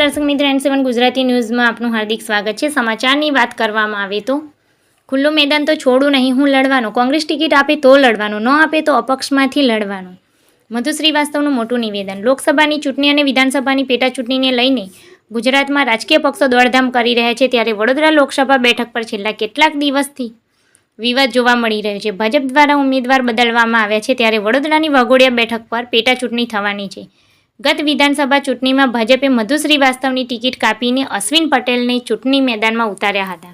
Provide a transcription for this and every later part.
દર્શક મિત્ર એન સેવન ગુજરાતી ન્યૂઝમાં આપનું હાર્દિક સ્વાગત છે. સમાચારની વાત કરવામાં આવે તો ખુલ્લું મેદાન તો છોડું નહીં, હું લડવાનું. કોંગ્રેસ ટિકિટ આપે તો લડવાનું, ન આપે તો અપક્ષમાંથી લડવાનું. મધુ શ્રીવાસ્તવનું મોટું નિવેદન. લોકસભાની ચૂંટણી અને વિધાનસભાની પેટા ચૂંટણીને લઈને ગુજરાતમાં રાજકીય પક્ષો દોડધામ કરી રહ્યા છે ત્યારે વડોદરા લોકસભા બેઠક પર છેલ્લા કેટલાક દિવસથી વિવાદ જોવા મળી રહ્યો છે. ભાજપ દ્વારા ઉમેદવાર બદલવામાં આવ્યા છે ત્યારે વડોદરાની વાઘોડિયા બેઠક પર પેટા ચૂંટણી થવાની છે. ગત વિધાનસભા ચૂંટણીમાં ભાજપે મધુ શ્રીવાસ્તવની ટિકિટ કાપીને અશ્વિન પટેલને ચૂંટણી મેદાનમાં ઉતાર્યા હતા,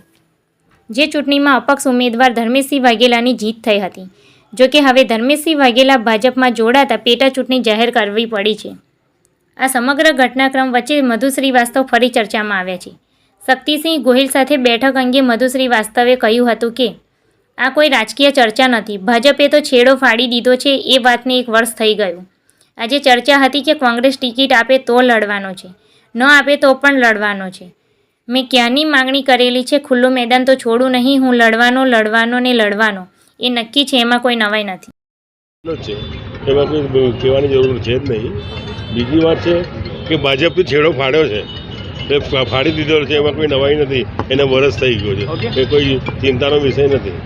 જે ચૂંટણીમાં અપક્ષ ઉમેદવાર ધર્મેશસિંહ વાઘેલાની જીત થઈ હતી. જોકે હવે ધર્મેશસિંહ વાઘેલા ભાજપમાં જોડાતા પેટા ચૂંટણી જાહેર કરવી પડી છે. આ સમગ્ર ઘટનાક્રમ વચ્ચે મધુ શ્રીવાસ્તવ ફરી ચર્ચામાં આવ્યા છે. શક્તિસિંહ ગોહિલ સાથે બેઠક અંગે મધુ શ્રીવાસ્તવે કહ્યું હતું કે, આ કોઈ રાજકીય ચર્ચા નથી. ભાજપે તો છેડો ફાડી દીધો છે. એ વાતને એક વર્ષ થઈ ગયું. આજે ચર્ચા હતી કે કોંગ્રેસ ટિકિટ આપે તો લડવાનો છે ન આપે તો પણ લડવાનો છે. મેં ક્યાંની માંગણી કરેલી છે ખુલ્લું મેદાન તો છોડું નહીં હું લડવાનો લડવાનો ને લડવાનો એ નક્કી છે એમાં કોઈ નવાઈ નથી. એમાં કોઈ કહેવાની જરૂર છે જ નહીં. બીજી વાત છે કે ભાજપથી છેડો ફાડ્યો છે તે ફાડી દીધો છે એમાં કોઈ નવાઈ નથી એને વરસ થઈ ગયો છે. એ કોઈ ચિંતાનો વિષય નથી.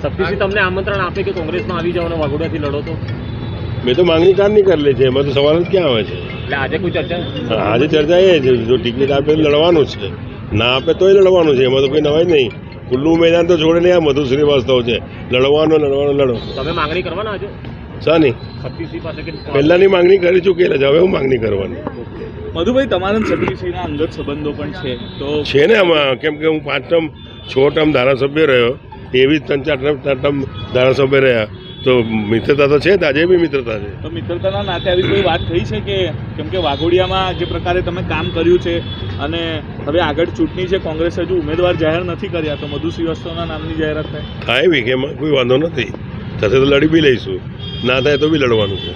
તમને આમંત્રણ આપે કે કોંગ્રેસમાં આવી જાઓ અને વાઘોડિયાથી લડો તો? મેં તો માંગણી કારની કરેલી છે. એમાં તો સવાલ જ ક્યાં આવે છે? આજે કોઈ ચર્ચા આજે ચર્ચા એ છે. જો ટિકિટ આપે લડવાનું છે. ના આપે તોય લડવાનું છે. એમાં તો કોઈ નવાય નહીં. ખુલ્લું મેદાન તો છોડે નહીં આ મધુ શ્રીવાસ્તવ છે. લડવાનો લડવાનો લડો. તમે માંગણી કરવાના આજે? શાની શક્તિસિંહ પાસે કે પહેલાની માંગણી કરી ચૂકેલા છે. હવે હું માંગણી કરવાની? મધુભાઈ તમારા સતીશના અંગત સંબંધો પણ છે. તો છે ને આમાં. કેમ કે હું પાંચ ટર્મ છ ટર્મ ધારાસભ્ય રહ્યો. એવી જ ત્રણ ચાર ટર્મ ચાર ટર્મ ધારાસભ્ય રહ્યા. તો મિત્રતા તો છે આજે બી મિત્રતા છે. તો મિત્રતાના નાતે આવી કોઈ વાત થઈ છે કે કેમ કે વાઘોડિયામાં જે પ્રકારે તમે કામ કર્યું છે અને હવે આગળ ચૂંટણી છે કોંગ્રેસ હજુ ઉમેદવાર જાહેર નથી કર્યા તો મધુ શ્રીવાસ્તવના નામની જાહેરાત થાય? થાય બી કે એમાં કોઈ વાંધો નથી. થશે તો લડી બી લઈશું. ના થાય તો બી લડવાનું છે.